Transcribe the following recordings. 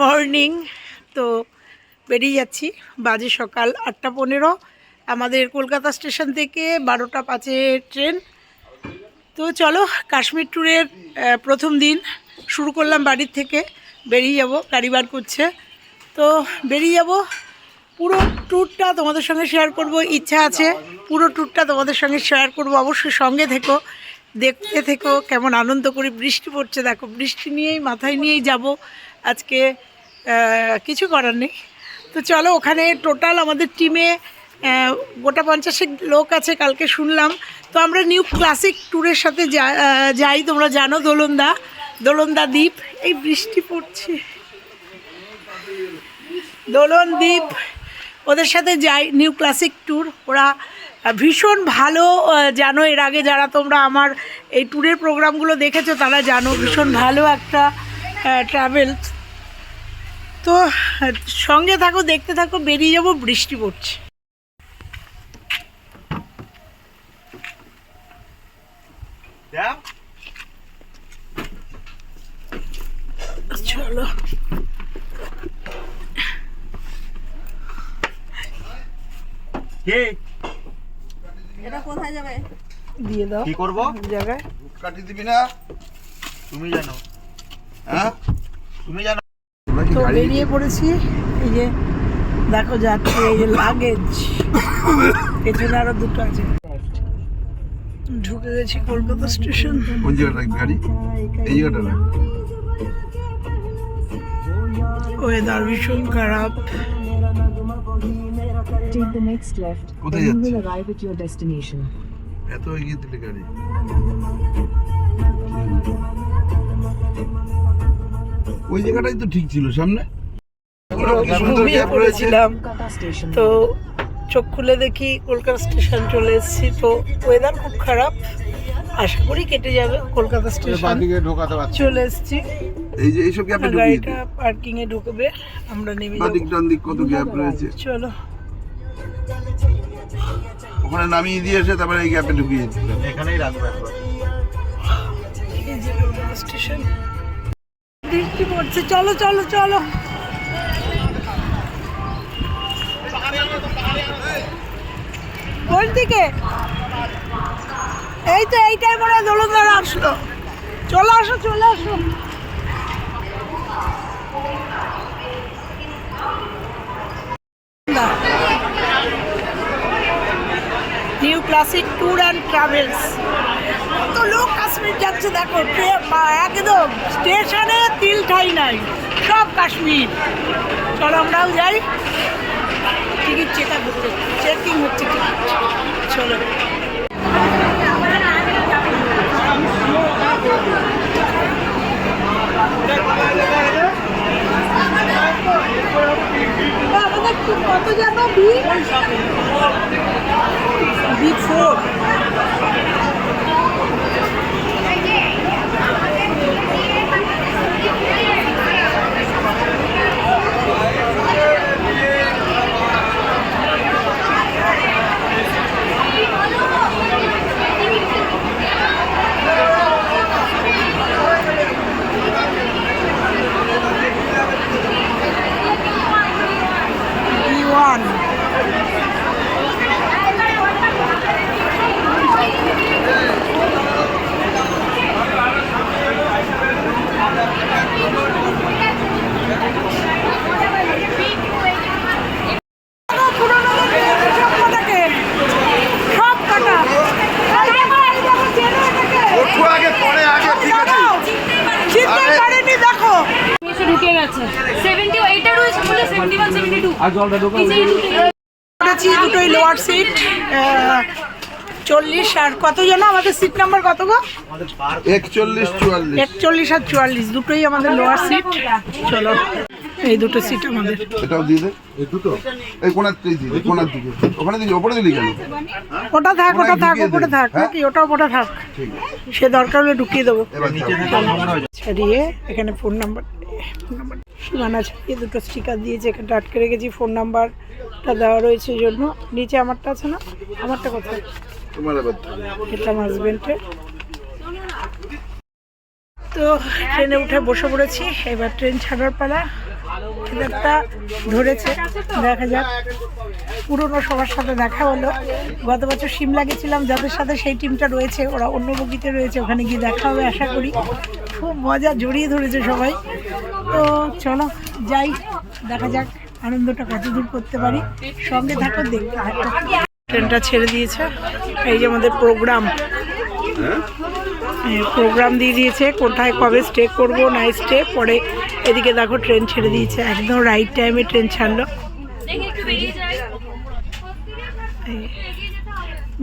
Morning. তো বেরিয়ে যাচ্ছি, বাজে সকাল আটটা পনেরো। আমাদের কলকাতা স্টেশন থেকে বারোটা পাঁচে ট্রেন। তো চলো, কাশ্মীর ট্যুরের প্রথম দিন শুরু করলাম বাড়ির থেকে। বেরিয়ে যাব, গাড়ি বার করছে। তো বেরিয়ে যাব, পুরো ট্যুরটা তোমাদের সঙ্গে শেয়ার করব, ইচ্ছা আছে। পুরো ট্যুরটা তোমাদের সঙ্গে শেয়ার করব, অবশ্যই সঙ্গে থেকো, দেখতে থেকো, কেমন আনন্দ করি বৃষ্টি পড়ছে। দেখো, বৃষ্টি নিয়েই, মাথায় নিয়েই যাব। আজকে কিছু করার নেই। তো চলো, ওখানে টোটাল আমাদের টিমে গোটা পঞ্চাশেক লোক আছে, কালকে শুনলাম। তো আমরা নিউ ক্লাসিক ট্যুরের সাথে যাই, তোমরা জানো দোলন্দা দোলন্দা দ্বীপ। এই বৃষ্টি পড়ছে। দোলন দ্বীপ, ওদের সাথে যাই নিউ ক্লাসিক ট্যুর ওরা ভীষণ ভালো জানো, এর আগে যারা তোমরা আমার এই ট্যুরের প্রোগ্রামগুলো দেখেছ, তারা জানো, ভীষণ ভালো একটা ট্রাভেল তো সঙ্গে থাকো দেখতে থাকো বেরিয়ে যাব বৃষ্টি পড়ছে। চলো। এটা কোথায় যাবে? দিয়ে দাও। কি করব? জায়গায়। কাটি দিবি না? তুমি জানো। হ্যাঁ? তুমি জানো তো বেরিয়ে পড়েছি। এই যে দেখো যাচ্ছে এই যে লাগেজ পেছনে আরও দুটো আছে। ঢুকে গেছি কলকাতা স্টেশন। কোন জায়গাটা? গাড়ি? এই জায়গাটা রাখ ওয়েদার ভীষণ খারাপ। Take the next left. কোথায় then you will arrive at your destination. এত এগিয়ে দিলে গাড়ি। ওই জায়গাটাই তো ঠিক ছিল সামনে? ঘুমিয়ে পড়েছিলাম। তো চোখ খুলে দেখি কলকাতা স্টেশন চলে এসেছি। তো ওয়েদার খুব খারাপ। আশা করি কেটে যাবে। কলকাতা স্টেশন চলে এসেছি। এই যে এইসব গ্যাপে ঢুকিয়ে গাড়িটা পার্কিং এ ঢুকবে। আমরা নেমে বাদিক যাব ডান দিক কত গ্যাপ রয়েছে? চলো। ওখানে নামিয়ে দিয়ে এসে তারপরে এই গ্যাপে ঢুকিয়ে এখানেই রাখব একবার। স্টেশন বৃষ্টি পড়ছে। চলো চলো চলো। কোন দিকে? এই তো এইটাই মনে হয় দোলনদারা আসলো। চলে আসো চলে আসো। New classic tour and travels. লোক কাশ্মীর যাচ্ছে, দেখো একদম স্টেশনে তিল ঠাই নাই, সব কাশ্মীর। চলো আমরাও যাই। টিকিট চেক হচ্ছে চেকিং হচ্ছে টিকিট। চলো আমাদের কত যাব B B four B one পুরোনো সব কটাকে সব কটা ওঠো আগে পরে আগে ঠিক আছে চিনতে আরে- পারেনি দেখো এসে ঢুকে গেছে সেভেন্টি এইটা রয়েছে বলে সেভেন্টি ওয়ান টু দুটোই। লোয়ার সিট চল্লিশ আর কত যেন আমাদের সিট নাম্বার কত গো? একচল্লিশ চুয়াল্লিশ। একচল্লিশ আর চুয়াল্লিশ দুটোই আমাদের লোয়ার সিট চলো। এই দুটো সিট আমাদের। এটাও দিয়ে দে। এই দুটো? এই কোনার তুই দিয়ে দে কোনার দিকে। ওখানে দিলি ওপরে দিলি কেন? ওটা থাক ওটা থাক। ওপরে থাক। হ্যাঁ? নাকি ওটা ওপরে থাক? সে দরকার হলে ঢুকিয়ে দেবো। ছাড়িয়ে এখানে ফোন নাম্বার সীমানা ছাড়িয়ে দুটো স্টিকার দিয়েছে এখানটা আটকে রেখেছি ফোন নাম্বারটা দেওয়া রয়েছে জন্য। নিচে আমারটা আছে না? আমারটা কোথায়? তোমার এটা আমার হাজবেন্ডের তো ট্রেনে উঠে বসে পড়েছি, এবার ট্রেন ছাড়ার পালা। একটা ধরেছে, দেখা যাক। পুরনো সবার সাথে দেখা হলো। গত বছর সিমলা গেছিলাম, যাদের সাথে সেই টিমটা রয়েছে, ওরা অন্য বগিতে রয়েছে, ওখানে গিয়ে দেখা হবে, আশা করি। খুব মজা জড়িয়ে ধরেছে সবাই। তো চলো, যাই, দেখা যাক আনন্দটা কতদূর করতে পারি। সঙ্গে থাকো, দেখতে ট্রেনটা ছেড়ে দিয়েছে। এই যে আমাদের প্রোগ্রাম প্রোগ্রাম দিয়ে দিয়েছে কোথায় কবে স্টে করব না স্টে পরে এদিকে দেখো ট্রেন ছেড়ে দিয়েছে একদম রাইট টাইমে ট্রেন ছাড়লো।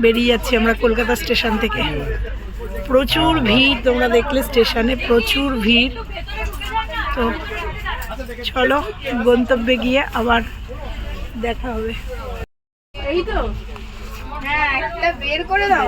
বেরিয়ে যাচ্ছি আমরা কলকাতা স্টেশন থেকে। প্রচুর ভিড় তোমরা দেখলে স্টেশনে প্রচুর ভিড়। তো চলো গন্তব্যে গিয়ে আবার দেখা হবে। এই তো? হ্যাঁ একটা বের করে দাও।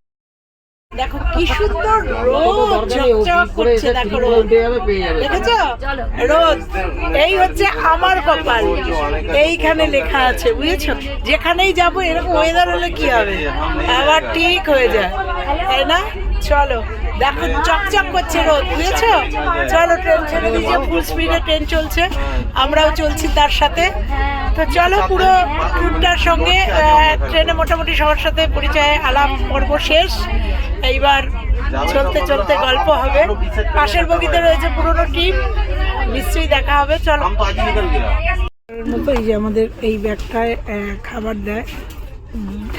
দেখো কি সুন্দর রোদ ঝকঝক করছে, দেখো রোদ। দেখেছ? রোদ। এই হচ্ছে আমার কপাল। এইখানে লেখা আছে, বুঝেছ? যেখানেই যাব, এরকম ওয়েদার হলে কি হবে? আবার ঠিক হয়ে যায়। তাই না? চলো, দেখো চকচক করছে রোদ, বুঝেছ? চলো ট্রেন ছেড়ে দিয়েছে ফুল স্পিডে ট্রেন চলছে। আমরাও চলছি তার সাথে। তো চলো পুরো ট্যুরটার সঙ্গে ট্রেনে মোটামুটি সবার সাথে পরিচয়, আলাপ পর্ব শেষ। এইবার চলতে চলতে গল্প হবে। পাশের বগিতে রয়েছে পুরনো টিম। নিশ্চয়ই দেখা হবে। চলো। মতো এই যে আমাদের এই ব্যাগটায় খাবার দেয়।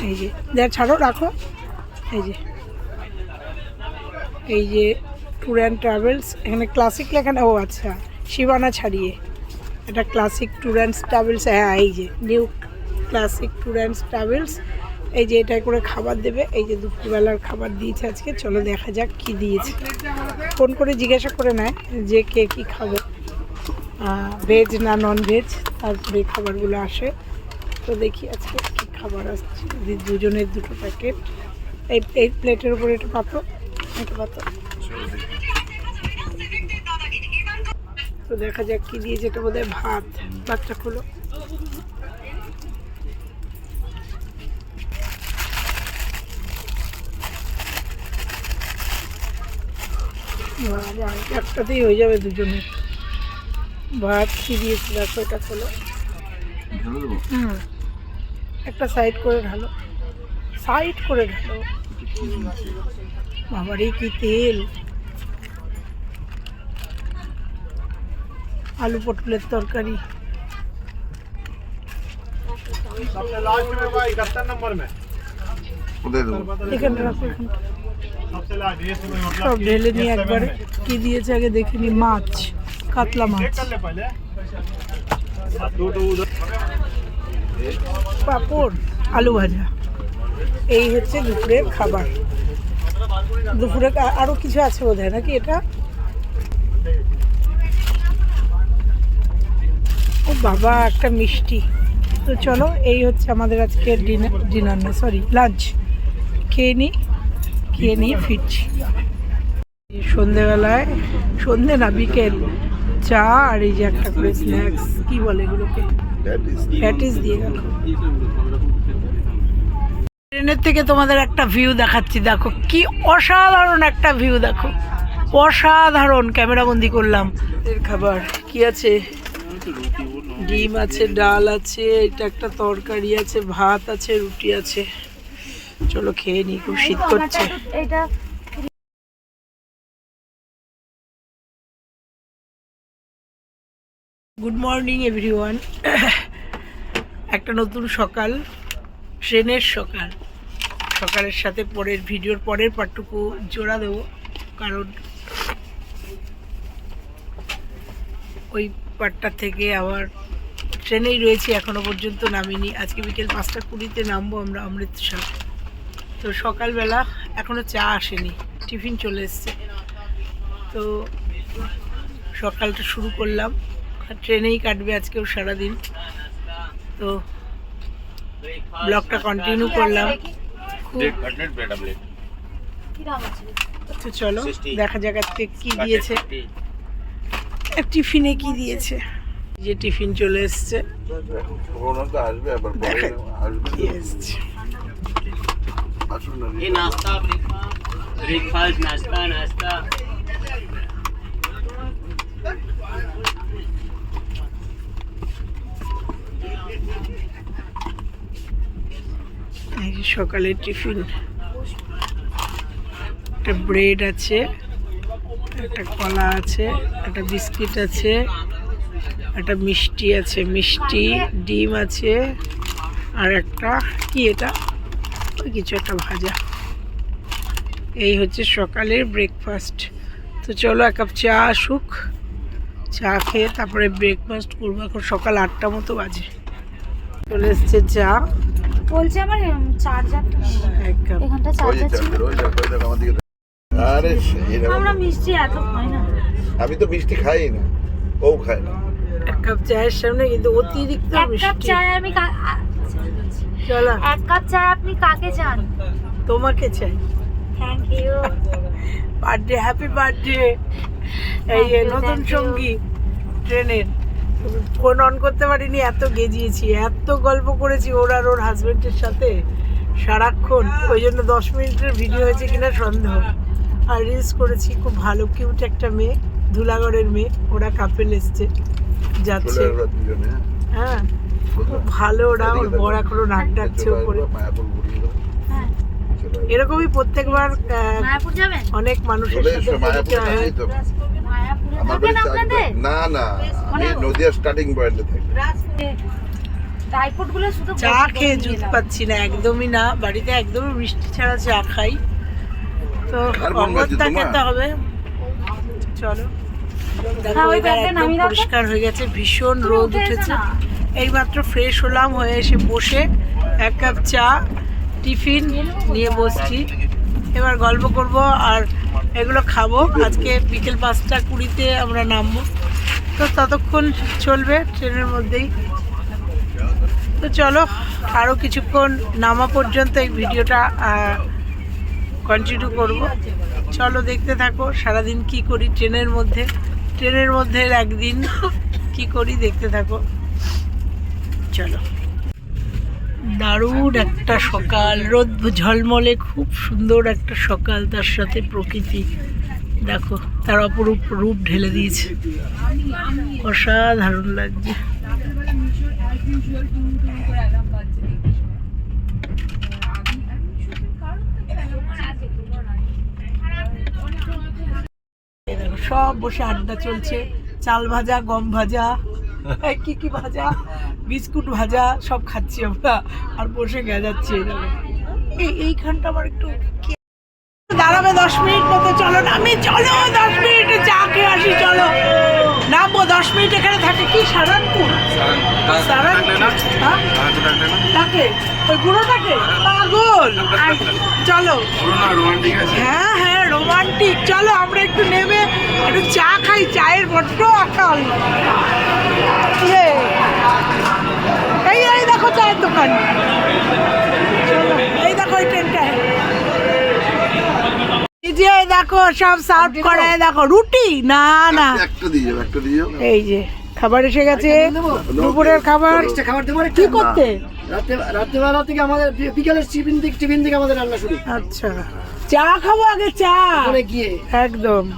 এই যে দেয় ছাড়ো, রাখো। এই যে। এই যে ট্যুর অ্যান্ড ট্রাভেলস এখানে ক্লাসিক লেখানো ও আচ্ছা শিবানা ছাড়িয়ে। এটা ক্লাসিক ট্যুর অ্যান্ড ট্রাভেলস হ্যাঁ এই যে new classic tour and travels এই যে এটাই করে খাবার দেবে, এই যে দুপুরবেলার খাবার দিয়েছে আজকে। চলো দেখা যাক কি দিয়েছে। ফোন করে জিজ্ঞাসা করে নেয় যে কে কী খাব। ভেজ না নন ভেজ তারপরে খাবারগুলো আসে। তো দেখি আজকে কী খাবার আসছে। দুজনের দুটো প্যাকেট এই এই প্লেটের উপরে এটা পাতো এটা পাতো তো দেখা যাক কী দিয়েছে। এটা বোধহয় ভাত। বাচ্চা খুলো। একটাতেই হয়ে যাবে দুজনে। ভাত কি দিয়েছিল একটা খোলো? একটা সাইড করে ঢালো। সাইড করে ঢালো। বাবারে কি তেল! আলু পটলের তরকারি। এখানটা রাখো এখানটা। সব ঢেলে নিয়ে একবার কি দিয়েছে আগে দেখে নি? মাছ, কাতলা মাছ। পাপড়, আলু ভাজা। এই হচ্ছে দুপুরের খাবার। দুপুরে আরও কিছু আছে বোধ হয় নাকি এটা? ও বাবা, একটা মিষ্টি। তো চলো, এই হচ্ছে আমাদের আজকে ডিনার ডিনার না সরি লাঞ্চ খেয়ে নিই খেয়ে নিয়ে ফিরছি। সন্ধেবেলায় সন্ধে না বিকেল। চা আর এই যে একটা করে স্ন্যাক্স কি বলে এগুলোকে? প্যাটিস দিয়ে। গেল। ট্রেনের থেকে তোমাদের একটা ভিউ দেখাচ্ছি দেখো কি অসাধারণ একটা ভিউ দেখো। অসাধারণ ক্যামেরা বন্দি করলাম। এর খাবার কি আছে? ডিম আছে ডাল আছে এটা একটা তরকারি আছে ভাত আছে রুটি আছে। চলো খেয়ে নি, খুব শীত করছে। গুড মর্নিং এভরিওয়ান একটা নতুন সকাল, ট্রেনের সকাল। সকালের সাথে পরের ভিডিওর পরের পার্টটুকু জোড়া দেবো, কারণ ওই পার্টটা থেকে আবার ট্রেনেই রয়েছি, এখনও পর্যন্ত নামিনি। আজকে বিকেল পাঁচটা কুড়িতে নামবো আমরা অমৃতসর। তো সকালবেলা এখনও চা আসেনি টিফিন চলে এসছে। তো সকালটা শুরু করলাম ট্রেনেই কাটবে আজকেও সারাদিন। তো ব্লগটা কন্টিনিউ করলাম। চলো দেখা যাক আজকে কি দিয়েছে। টিফিনে কি দিয়েছে? যে টিফিন চলে এসছে। আসবে আবার আসবে। সকালের টিফিন। একটা ব্রেড আছে একটা কলা আছে একটা বিস্কিট আছে একটা মিষ্টি আছে মিষ্টি ডিম আছে আর একটা কি এটা? ওই কিছু একটা ভাজা। এই হচ্ছে সকালের ব্রেকফাস্ট তো চলো এক কাপ চা আসুক চা খেয়ে তারপরে ব্রেকফাস্ট করব। এখন সকাল আটটা মতো বাজে। চলে এসছে চা। বলছি আমার চার্জার এক কাপ। এখানটা চার্জার ছিল। আমার দিকে দেখো। আরে আমরা মিষ্টি এত খাই না। আমি তো মিষ্টি খাই না ও খায় না। এক কাপ চায়ের সামনে কিন্তু অতিরিক্ত এক কাপ মিষ্টি। চায় আমি চলো। এক কাপ চায় আপনি কাকে চান? তোমাকে চাই। Thank you birthday happy birthday এই নতুন সঙ্গী ট্রেনের। ফোন অন করতে পারিনি এত গেজিয়েছি এত গল্প করেছি ওর আর ওর হাজবেন্ডের সাথে সারাক্ষণ। ওই জন্য দশ মিনিটের ভিডিও হয়েছে কিনা সন্দেহ। আর রিলস করেছি খুব ভালো কিউট একটা মেয়ে ধুলাগড়ের মেয়ে ওরা কাপেল এসছে যাচ্ছে। হ্যাঁ। হ্যাঁ। ভালো ওরা ওর বর এখনও নাক ডাকছে উপরে। হ্যাঁ। এরকমই প্রত্যেকবার আহ, মায়াপুর যাবেন? অনেক মানুষের সাথে পরিচয় হয়। কাছেই তো। মায়াপুরে আমার থাকেন বাড়ি আপনাদের? চাকদা- না না আমি নদিয়া স্টার্টিং পয়েন্টে থাকি। ড্রাইফ্রুটগুলো শুধু চা খেয়ে জুত পাচ্ছি না একদমই না। বাড়িতে একদমই মিষ্টি ছাড়া চা খাই। তো অগত্যা খেতে হবে চলো। দেখো হ্যাঁ। পরিষ্কার হয়ে গেছে ভীষণ রোদ উঠেছে। এইমাত্র ফ্রেশ হলাম, হয়ে এসে বসে এক কাপ চা, টিফিন নিয়ে বসছি। এবার গল্প করব আর এগুলো খাব। আজকে বিকেল পাঁচটা কুড়িতে আমরা নামবো। তো ততক্ষণ চলবে ট্রেনের মধ্যেই। তো চলো আরও কিছুক্ষণ নামা পর্যন্ত এই ভিডিওটা কন্টিনিউ করব। চলো দেখতে থাকো সারাদিন কি করি ট্রেনের মধ্যে। ট্রেনের মধ্যে একদিন কি করি দেখতে থাকো। চলো। দারুণ একটা সকাল, রোদ ঝলমলে, খুব সুন্দর একটা সকাল তার সাথে প্রকৃতি। দেখো, তার অপরূপ রূপ ঢেলে দিয়েছে। অসাধারণ লাগছে। সব বসে আড্ডা চলছে। চাল ভাজা, গম ভাজা। কি কি ভাজা? বিস্কুট ভাজা সব খাচ্ছি আমরা, আর বসে গেজাচ্ছি এই দেখো। এই, এইখানটা আমার একটু দাঁড়াবে দশ মিনিট মতো, চলো না আমি চলো দশ মিনিটে, চা খেয়ে আসি, চলো। নামবো দশ মিনিট এখানে থাকে কি, সারানপুর? সারানপুর হ্যাঁ? ওই বুড়োটাকে? পাগল। চলো। হ্যাঁ হ্যাঁ রোমান্টিক। চলো, আমরা একটু নেমে একটু চা খাই, চায়ের বড্ড আকাল। ইয়ে। দেখো চায়ের দোকান। এই দেখো এই ট্রেনটায় যে দেখো সব সার্ভ করে দেখো রুটি? না না। এই যে খাবার এসে গেছে। দুপুরের খাবার। খাবার দেবো কি করতে? রাত্রেবেলা থেকে আমাদের বি- বিকেলের টিফিন থেকে টিফিন থেকে আমাদের রান্না শুরু। আচ্ছা। চা খাব আগে চা। গিয়ে। একদম।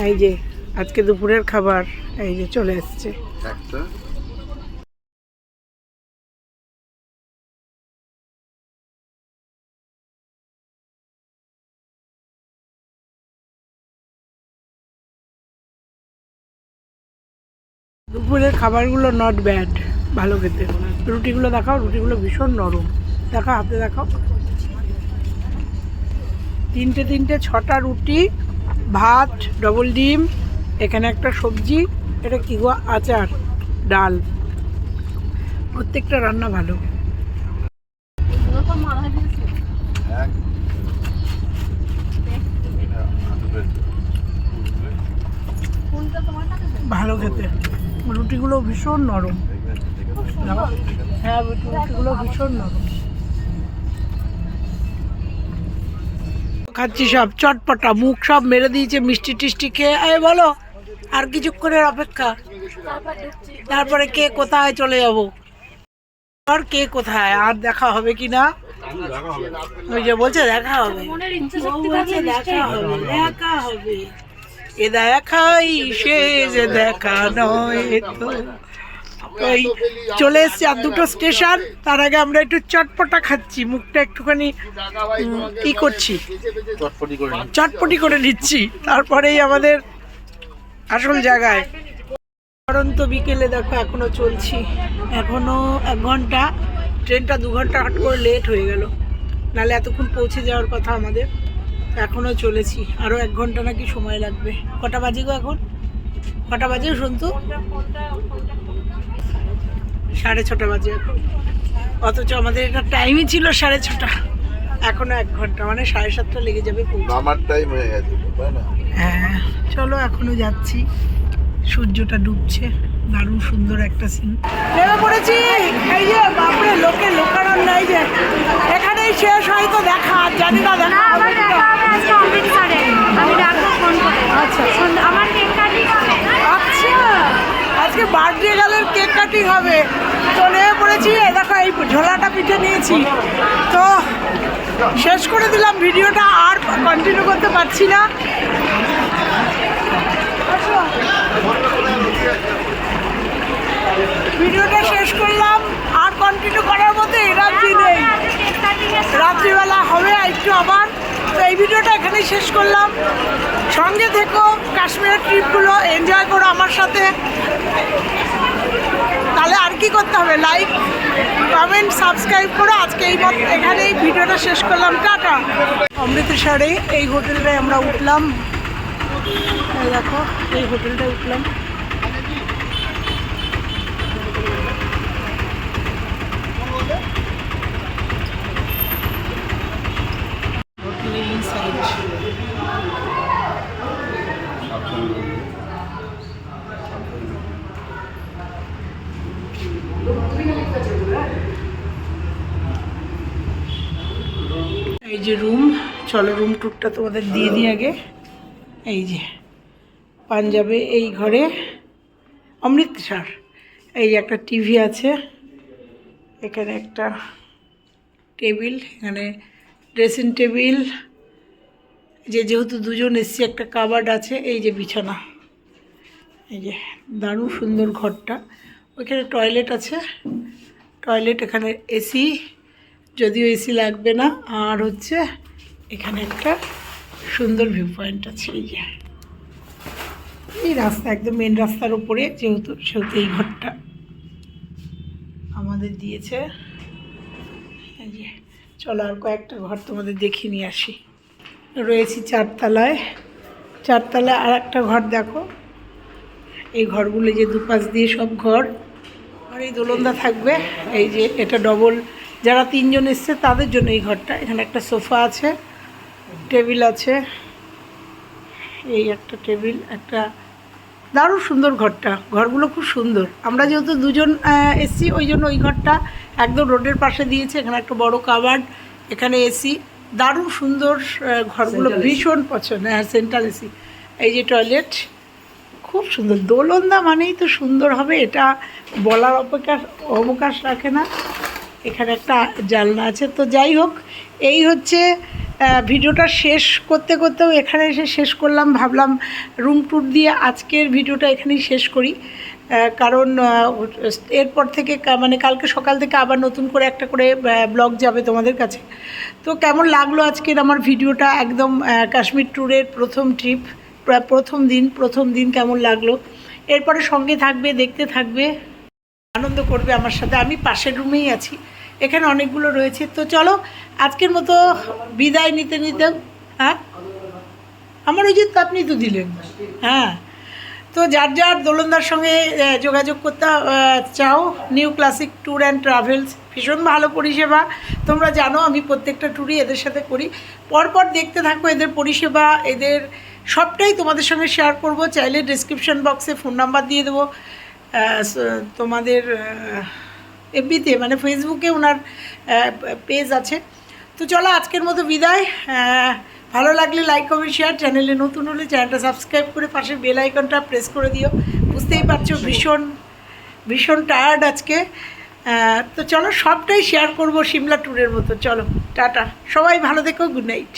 এই যে আজকে দুপুরের খাবার। এই যে চলে এসছে। একটা। দুপুরের খাবারগুলো নট ব্যাড ভালো খেতে। রুটিগুলো দেখাও, রুটিগুলো ভীষণ নরম। দেখা হাতে দেখাও। তিনটে তিনটে, ছটা রুটি, ভাত ডবল ডিম, এখানে একটা সবজি, এটা কি আচার, ডাল। প্রত্যেকটা রান্না ভালো। ভালো খেতে। রুটিগুলো ভীষণ নরম। হ্যাঁ রুটিগুলো ভীষণ নরম। খাচ্ছি সব চটপটা মুখ সব মেরে দিয়েছে মিষ্টি টিষ্টি খেয়ে। এই বলো আর কিছুক্ষণের অপেক্ষা। তারপরে কে কোথায় চলে যাব? আর কে কোথায়? আর দেখা হবে কি না? ওই যে বলছে দেখা হবে। দেখা হবে দেখা হবে। এ দেখাই যে দেখা নয় তো। ওই চলে এসছি আর দুটো স্টেশন তার আগে আমরা একটু চটপটা খাচ্ছি মুখটা একটুখানি ই করছি। চটপটি করে নিচ্ছি। তারপরেই আমাদের আসল জায়গায়। কারণ তো বিকেলে দেখো এখনও চলছি। এখনও এক ঘণ্টা ট্রেনটা দু ঘণ্টা হাট করে লেট হয়ে গেল। নাহলে এতক্ষণ পৌঁছে যাওয়ার কথা আমাদের। এখনও চলেছি। আরও এক ঘণ্টা নাকি সময় লাগবে। কটা বাজে গো এখন? কটা বাজে শুনতো সাড়ে ছটা বাজে এখন। অথচ আমাদের এটা টাইমই ছিল সাড়ে ছটা। এখনও এক ঘণ্টা মানে সাড়ে সাতটা লেগে যাবে নামার টাইম হয়ে গেছে হ্যাঁ চলো এখনও যাচ্ছি। সূর্যটা ডুবছে। দারুণ সুন্দর একটা সিন নেমে পড়েছি! এই যে বাপরে লোকে লোকারণ নাই যে। এখানেই শেষ হয়তো দেখা আর জানি না দেখা আজকে অমৃতসরে আমি ডাকবো ফোন করে। আচ্ছা। আমার কেক কাটিং হবে। আচ্ছা। আজকে বার্থডে গালের কেক কাটিং হবে। তো নেমে পড়েছি দেখো এই ঝোলাটা পিঠে নিয়েছি। তো শেষ করে দিলাম ভিডিওটা। আর কন্টিনিউ করতে পারছি না। ভিডিওটা শেষ করলাম। আর কন্টিনিউ করার মতো এনার্জি নেই। কেক কাটিং এর রাত্রিবেলা হবে একটু আবার। তো এই ভিডিওটা এখানেই শেষ করলাম। সঙ্গে থেকো, কাশ্মীরের ট্রিপগুলো এনজয় করো আমার সাথে। তাহলে আর কি করতে হবে? লাইক কমেন্ট সাবস্ক্রাইব করো। আজকে এই মত এখানেই ভিডিওটা শেষ করলাম। টাটা। অমৃতসরে এই হোটেলটায় আমরা উঠলাম। দেখো, এই হোটেলটায় উঠলাম হোটেলের ইনসাইড এই যে রুম চলো রুম টুরটা তোমাদের দিয়ে দিই আগে। এই যে, পাঞ্জাবে এই ঘরে অমৃতসর এই একটা টিভি আছে, এখানে একটা টেবিল এখানে ড্রেসিং টেবিল যে যেহেতু দুজন এসছি, একটা কাবার্ড আছে, এই যে বিছানা। এই যে দারুণ সুন্দর ঘরটা। ওইখানে টয়লেট আছে। টয়লেট এখানে এসি যদিও এসি লাগবে না। আর হচ্ছে এখানে একটা সুন্দর ভিউ পয়েন্ট আছে, এই যে। এই রাস্তা, একদম মেন রাস্তার উপরে, যেহেতু, সেহেতু এই ঘরটা আমাদের দিয়েছে। যে, চলো আর কয়েকটা ঘর তোমাদের দেখিয়ে নিয়ে আসি। রয়েছি চারতলায়। চারতলায় আর একটা ঘর দেখো। এই ঘরগুলো যে দুপাশ দিয়ে সব ঘর। আর এই দোলন্দা থাকবে। এই যে, এটা ডবল যারা তিনজন এসছে, তাদের জন্য এই ঘরটা। এখানে একটা সোফা আছে। টেবিল আছে। এই একটা টেবিল একটা দারুণ সুন্দর ঘরটা। ঘরগুলো খুব সুন্দর। আমরা যেহেতু দুজন এসছি ওই জন্য ওই ঘরটা একদম রোডের পাশে দিয়েছে। এখানে একটা বড় কাবার্ড এখানে এসি। দারুণ সুন্দর ঘরগুলো ভীষণ পছন্দ হ্যাঁ সেন্ট্রাল এসি এই যে টয়লেট খুব সুন্দর। দোলন্দা মানেই তো সুন্দর হবে এটা বলার অপেক্ষা অবকাশ রাখে না। এখানে একটা জানলা আছে। তো যাই হোক এই হচ্ছে ভিডিওটা শেষ করতে করতেও এখানে এসে শেষ করলাম, ভাবলাম রুম ট্যুর দিয়ে আজকের ভিডিওটা এখানেই শেষ করি। কারণ এরপর থেকে মানে কালকে সকাল থেকে আবার নতুন করে একটা করে ব্লগ যাবে তোমাদের কাছে। তো কেমন লাগল আজকের আমার ভিডিওটা? একদম কাশ্মীর ট্যুরের প্রথম ট্রিপ প্রথম দিন প্রথম দিন কেমন লাগল? এরপরে সঙ্গে থাকবে, দেখতে থাকবে, আনন্দ করবে আমার সাথে। আমি পাশের রুমেই আছি। এখানে অনেকগুলো রয়েছে। তো চলো আজকের মতো বিদায় নিতে নিতে হ্যাঁ? আমার ওই যে তো আপনি তো দিলেন হ্যাঁ? তো যার যার দোলনদার সঙ্গে যোগাযোগ করতে চাও, new classic tour and travels, ভীষণ ভালো পরিষেবা। তোমরা জানো, আমি প্রত্যেকটা ট্যুরই এদের সাথে করি। পরপর দেখতে থাকো এদের পরিষেবা, এদের সবটাই তোমাদের সঙ্গে শেয়ার করব। চাইলে ডিসক্রিপশন বক্সে ফোন নাম্বার দিয়ে দেবো। তোমাদের এফবিতে মানে ফেসবুকে ওনার পেজ আছে। তো চলো আজকের মতো বিদায়। ভালো লাগলে লাইক কমেন্ট শেয়ার চ্যানেলে নতুন হলে চ্যানেলটা সাবস্ক্রাইব করে পাশে বেল আইকনটা প্রেস করে দিও। বুঝতেই পারছ ভীষণ ভীষণ টায়ার্ড আজকে। তো চলো সবটাই শেয়ার করব সিমলা ট্যুরের মতো। চলো টাটা। সবাই ভালো দেখো গুড নাইট